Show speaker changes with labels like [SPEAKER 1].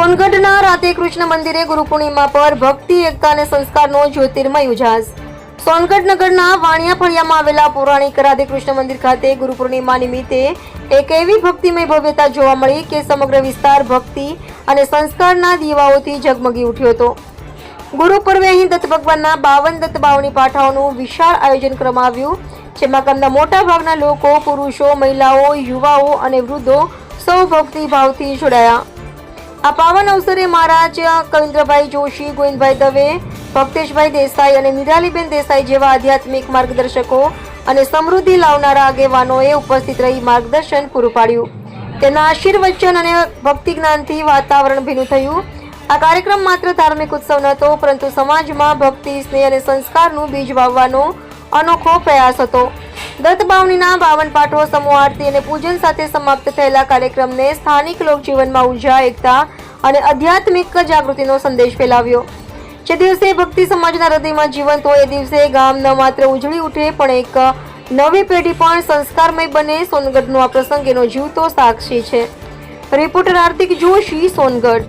[SPEAKER 1] રાતે કૃષ્ણ મંદિરે ગુરુ પૂર્ણિમા પર ભક્તિ, એકતા અને સંસ્કારનો જ્યોતિર્મય ઉજાસ. સોનગઢ નગરના વાણિયા ફળિયામાં આવેલા પૌરાણિક રાધે કૃષ્ણ મંદિર ખાતે ગુરુ પૂર્ણિમા નિમિત્તે એક એવી ભક્તિમય ભવ્યતા જોવા મળી કે સમગ્ર વિસ્તાર ભક્તિ અને સંસ્કારના દીવાઓથી ઝગમગી ઉઠ્યો હતો. ગુરુ પર્વે અહીં દત્ત ભગવાનના બાવન દત્ત બાવની પાઠાઓનું વિશાળ આયોજન કરવામાં આવ્યું જેમાં ગામના મોટા ભાગના લોકો, પુરુષો, મહિલાઓ, યુવાઓ અને વૃદ્ધો સૌ ભક્તિભાવથી જોડાયા. આ પાવન અવસરે મહારાજ કવિન્દ્રભાઈ જોશી, ગોવિંદભાઈ દવે, ભક્તેશભાઈ દેસાઈ અને નિરાલીબેન દેસાઈ જેવા આધ્યાત્મિક માર્ગદર્શકો અને સમૃદ્ધિ લાવનારા આગેવાનોએ ઉપસ્થિત રહી માર્ગદર્શન પૂરું પાડ્યું. તેના આશીર્વચન અને ભક્તિ જ્ઞાનથી વાતાવરણ ભીનું થયું. આ કાર્યક્રમ માત્ર ધાર્મિક ઉત્સવ નહોતો પરંતુ સમાજમાં ભક્તિ, સ્નેહ અને સંસ્કારનું બીજ વાવવાનો અનોખો પ્રયાસ હતો. દત્ત બાવનીના બાવન પાઠો સમૂહ આરતી અને પૂજન સાથે સમાપ્ત થયેલા કાર્યક્રમને સ્થાનિક લોકજીવનમાં ઊર્જા, એકતા અને આધ્યાત્મિક જાગૃતિનો સંદેશ ફેલાવ્યો. જે દિવસે ભક્તિ સમાજના હૃદયમાં જીવંત હોય એ દિવસે ગામ ન માત્ર ઉજળી ઉઠે, પણ એક નવી પેઢી પણ સંસ્કારમય બને. સોનગઢનો આ પ્રસંગ એનો જીવતો સાક્ષી છે. રિપોર્ટર આર્તિક જોશી, સોનગઢ.